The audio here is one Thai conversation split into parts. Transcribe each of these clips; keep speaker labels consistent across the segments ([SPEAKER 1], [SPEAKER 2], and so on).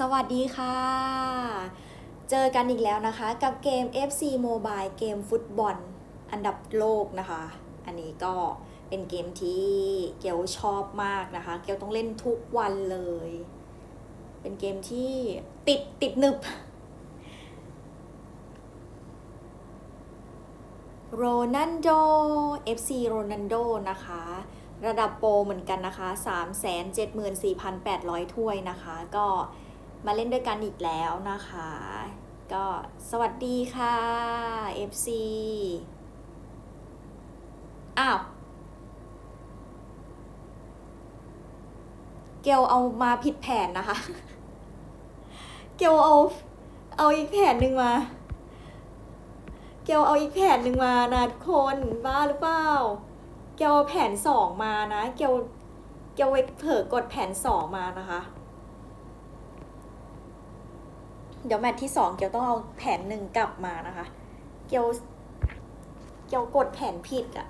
[SPEAKER 1] สวัสดีค่ะ เจอกันอีกแล้วนะคะ กับเกม FC Mobile เกมฟุตบอล อันดับโลกนะคะ อันนี้ก็เป็นเกมที่เกลชอบมากนะคะ เกลต้องเล่นทุกวันเลย เป็นเกมที่ติดติดหนึบ โรนันโด FC โรนันโดนะคะระดับโปรเหมือนกันนะคะ 374,800 ถ้วยนะคะ ก็ มาเล่นด้วยกันอีกแล้วนะคะ ก็สวัสดีค่ะ FC อ้าว เกลเอามาผิดแผนนะคะ เกลเอา เอาอีกแผนหนึ่งมา เกลเอาอีกแผนหนึ่งมานะทุกคนบ้าหรือเปล่า เกลเอาแผนสองมานะ เกลเกลไปเผลอกดแผนสองมานะคะ เดี๋ยวแมทที่สองเกลต้องเอาแผนหนึ่งกลับมานะคะ เกลเกลกดแผนผิดอะ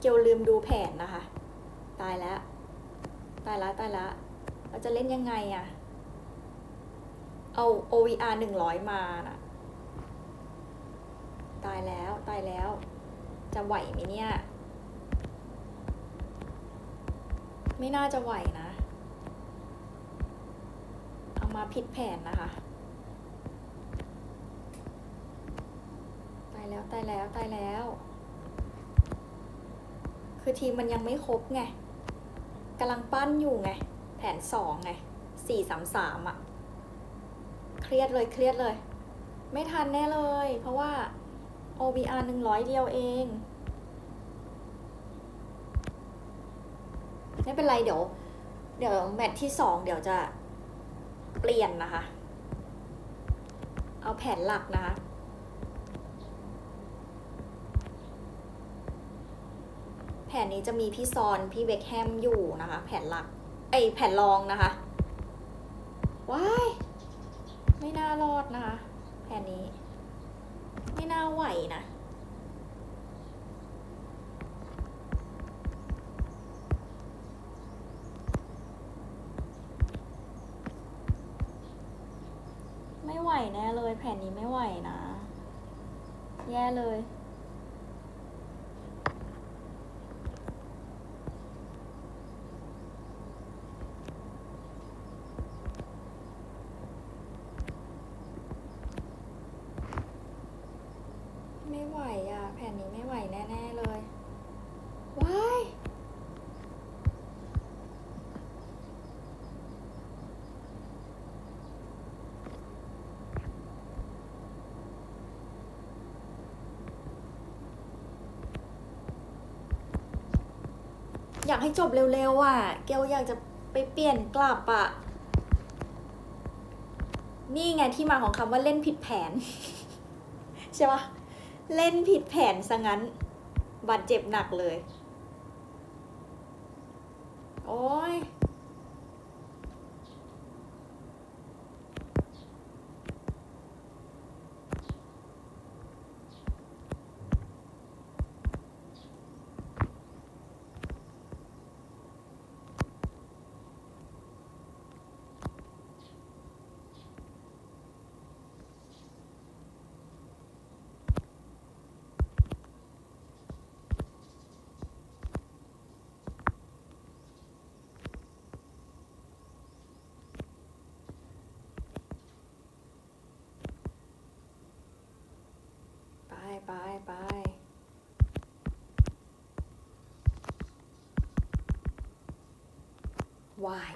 [SPEAKER 1] เกลลืมดูแผนนะคะ ตายแล้ว ตายแล้วตายแล้วเราจะเล่นยังไงอะเอา OVR หนึ่งร้อยมานะตายแล้วตายแล้ว จะไหวไหมเนี่ย ไม่น่าจะไหวนะ เอามาผิดแผนนะคะายแล้วตายแล้วตายแล้ว คือทีมมันยังไม่ครบไงกำลังปั้นอยู่ไง แผนสองไงสี่สามสามอะเครียดเลยเครียดเลย ไม่ทันแน่เลย เพราะว่า OBR หนึ่งร้อยเดียวเอง ไม่เป็นไรเดี๋ยว เดี๋ยวแมตช์ที่สองเดี๋ยวจะเปลี่ยนนะคะ เอาแผนหลักนะคะ แผนนี้จะมีพี่ซอน พี่เบคแฮมอยู่นะคะ แผนหลัก ไอแผนรองนะคะ ว้าย ไม่น่ารอดนะคะ แผนนี้ ไม่น่าไหวนะไม่ไหวแน่เลย แผ่นนี้ไม่ไหวนะ แย่เลย ไม่ไหวอะ แผ่นนี้ไม่ไหวแน่ ๆ เลย ว้าย อยากให้จบเร็วๆอะ เกลอยากจะไปเปลี่ยนกลับอะ นี่ไงที่มาของคำว่าเล่นผิดแผน ใช่ปะเล่นผิดแผนซะงั้น บาดเจ็บหนักเลย โอ้ย ไปไปไป วาย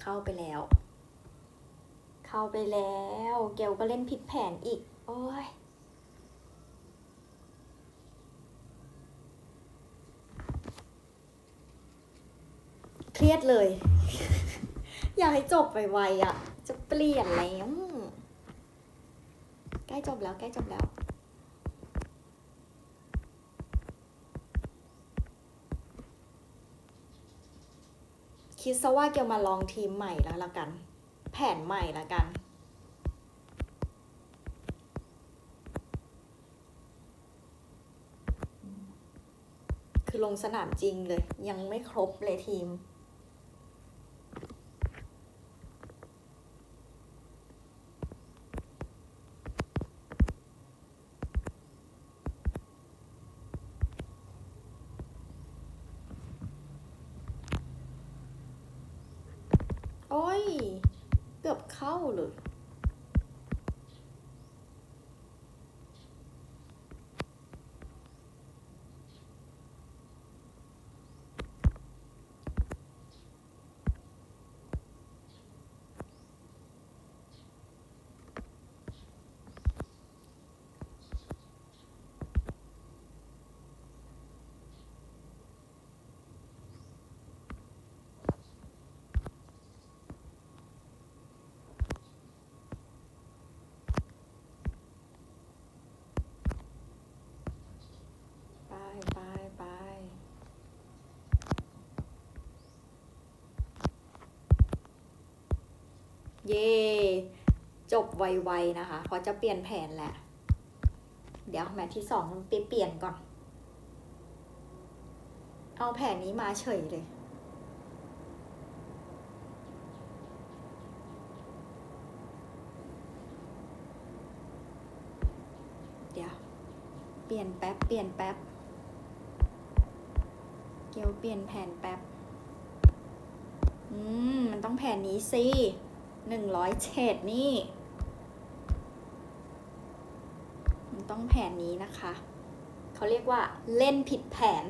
[SPEAKER 1] เข้าไปแล้ว เข้าไปแล้ว เกลก็เล่นผิดแผนอีก โอ้ยเครียดเลย อยากให้จบไวๆอะ จะเปลี่ยนแล้ว ใกล้จบแล้วใกล้จบแล้ว คิดซะว่าเกียวมาลองทีมใหม่แล้วละกัน แผนใหม่ละกัน คือลงสนามจริงเลย ยังไม่ครบเลยทีม โอ้ย เกือบเข้าเลย จบไวๆนะคะ เพราะจะเปลี่ยนแผนแหละ เดี๋ยวแมทที่สองไปเปลี่ยนก่อน เอาแผนนี้มาเฉยเลย เดี๋ยว เปลี่ยนแป๊บ เปลี่ยนแป๊บ เกียวเปลี่ยนแผนแป๊บ อืม มันต้องแผนนี้สิหนึ่งร้อยเฉดนี่ มัน ต้องแผนนี้นะคะ เขาเรียกว่าเล่นผิดแผน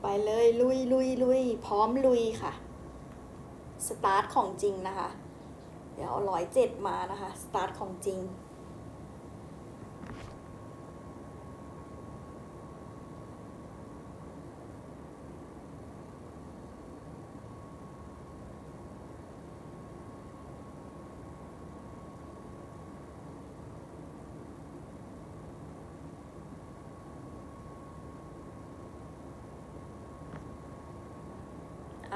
[SPEAKER 1] ไปเลยลุยลุยลุยพร้อมลุยค่ะ สตาร์ทของจริงนะคะ เดี๋ยวเอาร้อยเจ็ดมานะคะ สตาร์ทของจริง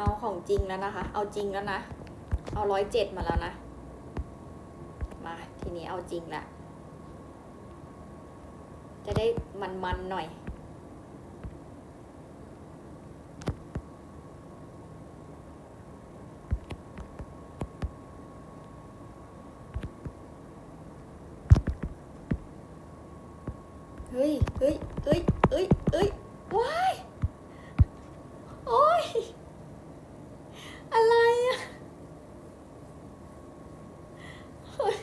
[SPEAKER 1] เอาของจริงแล้วนะคะ เอาจริงแล้วนะ เอาร้อยเจ็ดมาแล้วนะ มาทีนี้เอาจริงละ จะได้มันๆหน่อย เฮ้ย เฮ้ย เฮ้ย เฮ้ย เฮ้ย ว้าย โอ้ย อะไรอะเฮ้ย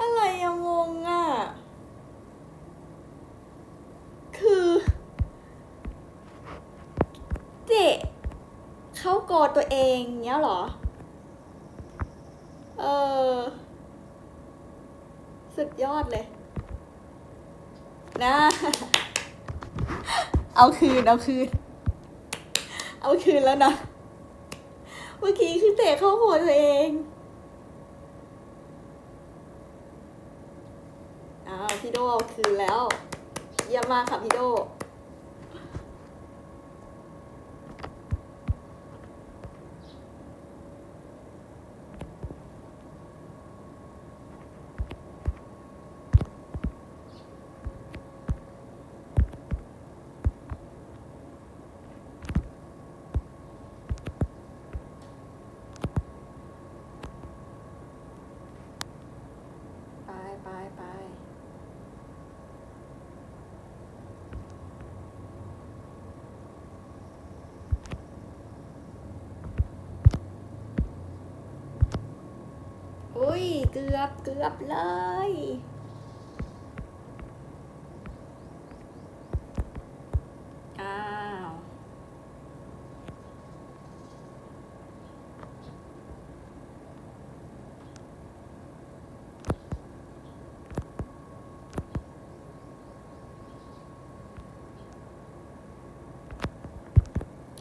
[SPEAKER 1] อะไรอะงงอะคือ เจ๊เข้ากอตัวเองเนี้ยเหรอ เออ สุดยอดเลย นะ เอาคืน เอาคืน เอาคืนแล้วนะ เมื่อกี้คือเตะเข้าหัวตัวเองอ้าวพี่โดเอาคืนแล้ว เยี่ยมมากค่ะพี่โด ไปไปไป อุ้ย เกือบเกือบเลย อ้าว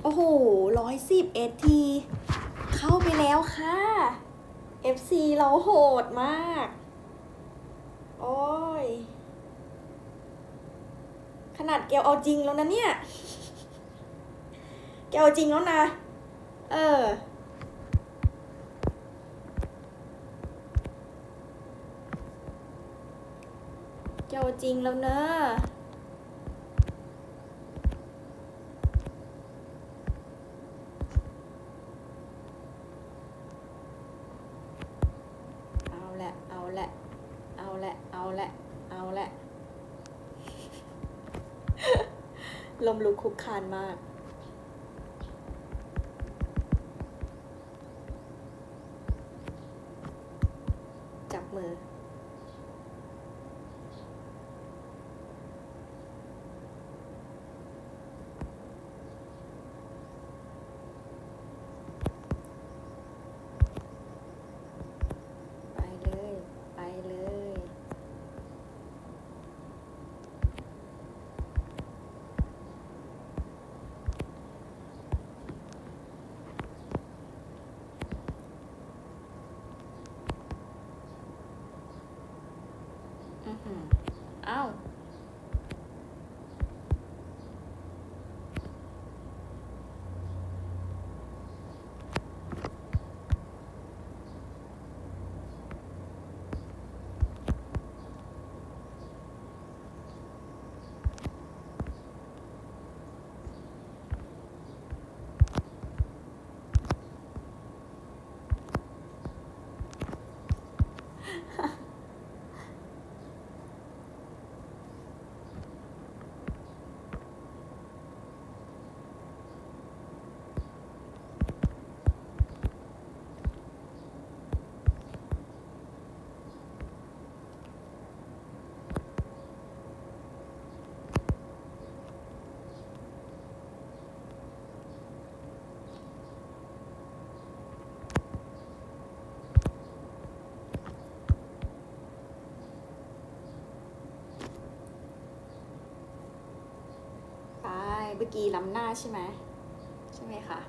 [SPEAKER 1] โอ้โหร้อยสิบเอที เข้าไปแล้วค่ะ FC เราโหดมาก โอ้ย ขนาดแกวเอาจริงแล้วนะเนี่ย แกวเอาจริงแล้วนะ เออ แกวเอาจริงแล้วเนอะเอา ละ เอาละ เอาละ เอาละ เอาละ ลมลุก คุกคานมาก จับมือ ไปเลย ไปเลย อือหืออ้าว ไป เมื่อกี้ล้ำหน้าใช่ไหมใช่ไหมคะ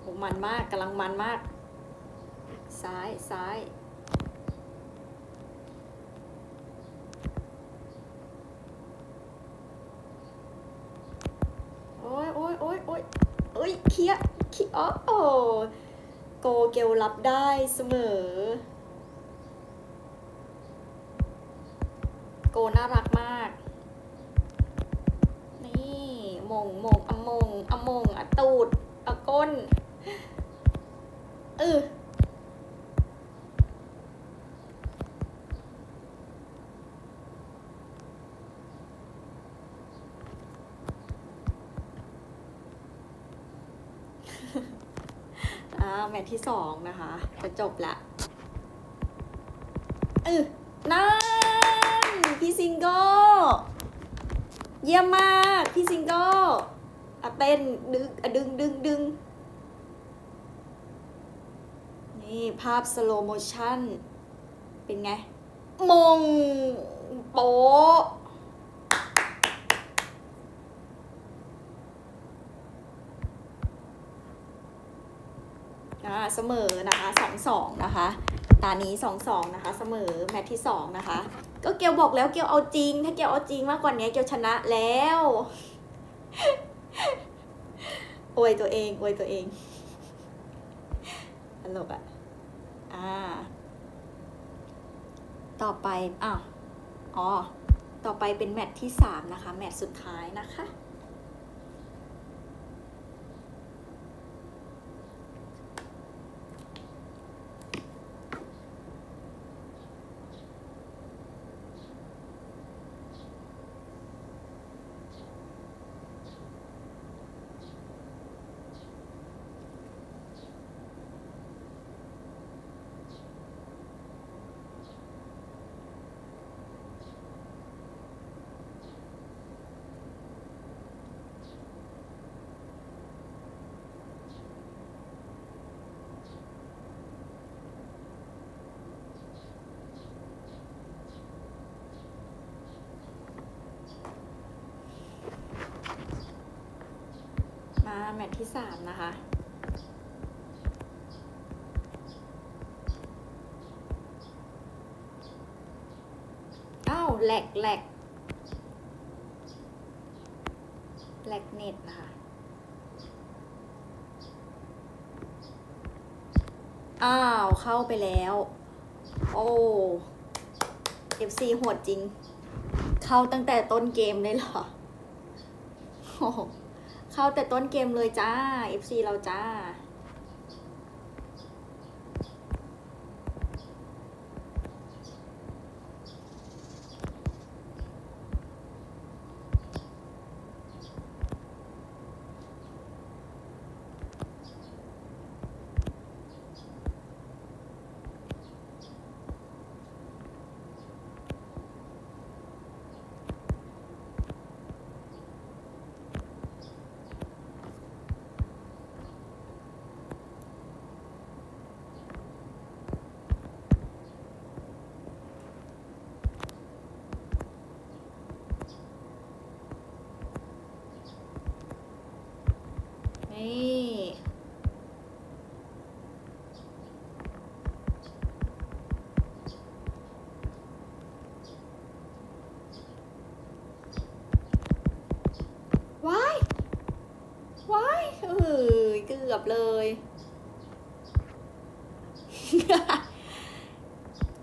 [SPEAKER 1] โหมันมากกำลังมันมาก ซ้ายซ้ายโอ้ยโอ้ยโอ้ยโอ้ยเอ้ยเคียเคียอ๋อโอ้โกเกลรับได้เสมอ โกน่ารักมาก นี่มงมงอมงอมงอตูดอก้นเอออ่าแมตช์ที่สองนะคะ จะจบละเออนั่น พี่ซิงโก้ เยี่ยมมาก พี่ซิงโก้อะเต้นดึงอะดึงดึงดึงนี่ภาพสโลโมชั่น เป็นไง มง โป๊ะอ่าเสมอนะคะสองสองนะคะ ตานี้สองสองนะคะ เสมอแมตช์ที่สองนะคะ ก็เกียวบอกแล้วเกียวเอาจริง ถ้าเกียวเอาจริงมากกว่านี้เกียวชนะแล้วอวยตัวเองอวยตัวเองตลกอะอ่า ต่อไปอ้าวอ๋อ ต่อไปเป็นแมตช์ที่สามนะคะ แมตช์สุดท้ายนะคะ มา แมตช์ที่สามนะคะ อ้าวแหลกแหลกแหลกเน็ตนะคะ อ้าว เข้าไปแล้ว โอ้ FC โหดจริง เข้าตั้งแต่ต้นเกมเลยเหรอ โอ้ เข้าแต่ต้นเกมเลยจ้า FC เราจ้า อบเลย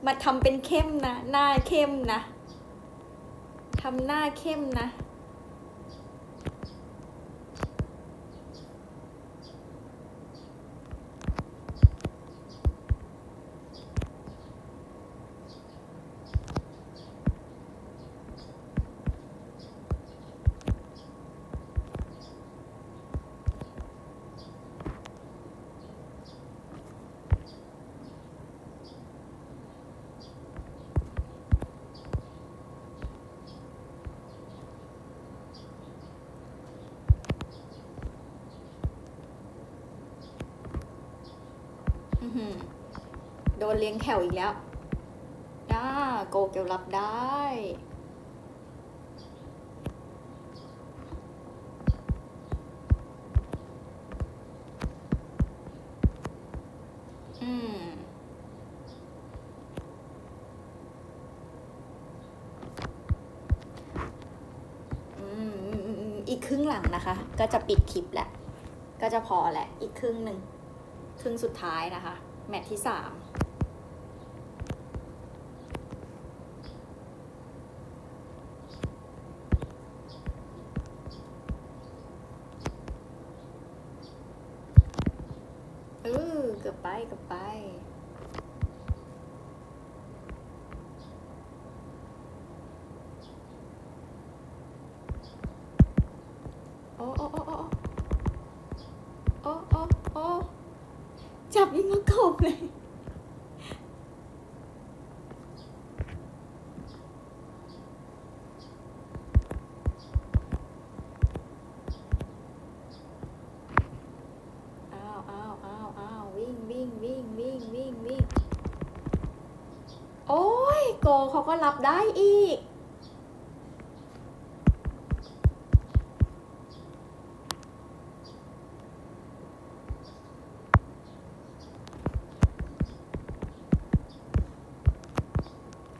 [SPEAKER 1] มาทำเป็นเข้มนะ หน้าเข้มนะ ทำหน้าเข้มนะ โดนเลี้ยงแถวอีกแล้วอ่าโกเกลรับได้อืมอืม อืม อีกครึ่งหลังนะคะ ก็จะปิดคลิปแหละ ก็จะพอแหละ อีกครึ่งหนึ่ง ครึ่งสุดท้ายนะคะ แมตช์ที่สามเออเกือบไปเกือบไป โอ้โอ้โอ้โอ้โอ้โอ้โอ้จับยิ่งกว่ากบเลย อ้าวอ้าวอ้าวอ้าววิ่งวิ่งวิ่งวิ่งวิ่งวิ่ง โอ้ยโกเขาก็รับได้อีก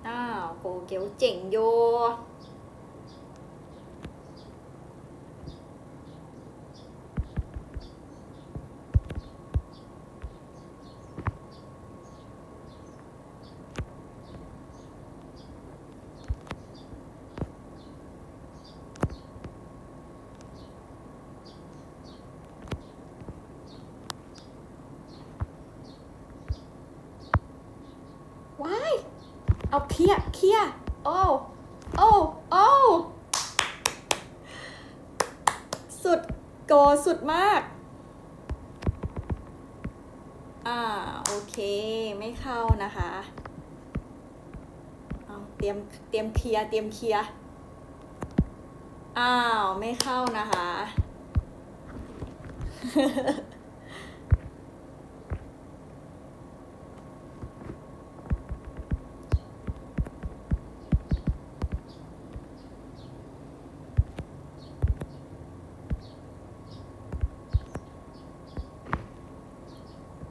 [SPEAKER 1] อ้าว โกเกียวเจ๋งโย ว้าย เอาเค ลียเคลียโอ้โอ้โอ้สุดโกสุดมาก อ่า โอเค ไม่เข้านะคะเอาเตรียม เตรียมเคลียเตรียมเคลียอ้าว ไม่เข้านะคะ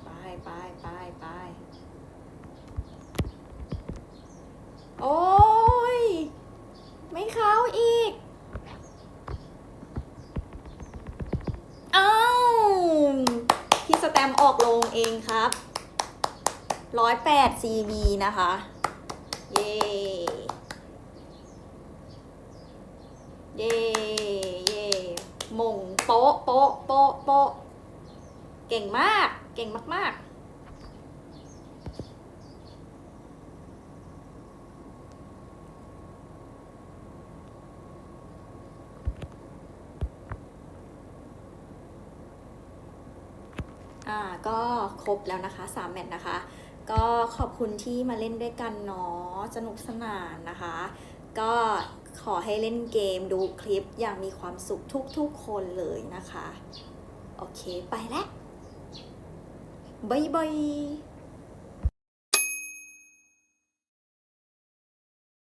[SPEAKER 1] ไปไปไปไปโอ้ย ไม่เข้าอีก อ้าวพี่สแตมป์ออกลงเอง ครับร้อยแปด CV นะคะ เย่เย่เย่มงโป๊ะโป๊ะโป๊ะโป๊ะเก่งมาก เก่งมาก ๆ อ่า ก็ครบแล้วนะคะสามแมตช์นะคะ ก็ขอบคุณที่มาเล่นด้วยกันเนาะสนุกสนานนะคะ ก็ขอให้เล่นเกมดูคลิปอย่างมีความสุขทุกๆคนเลยนะคะ โอเคไปแล้วบ๊ายบาย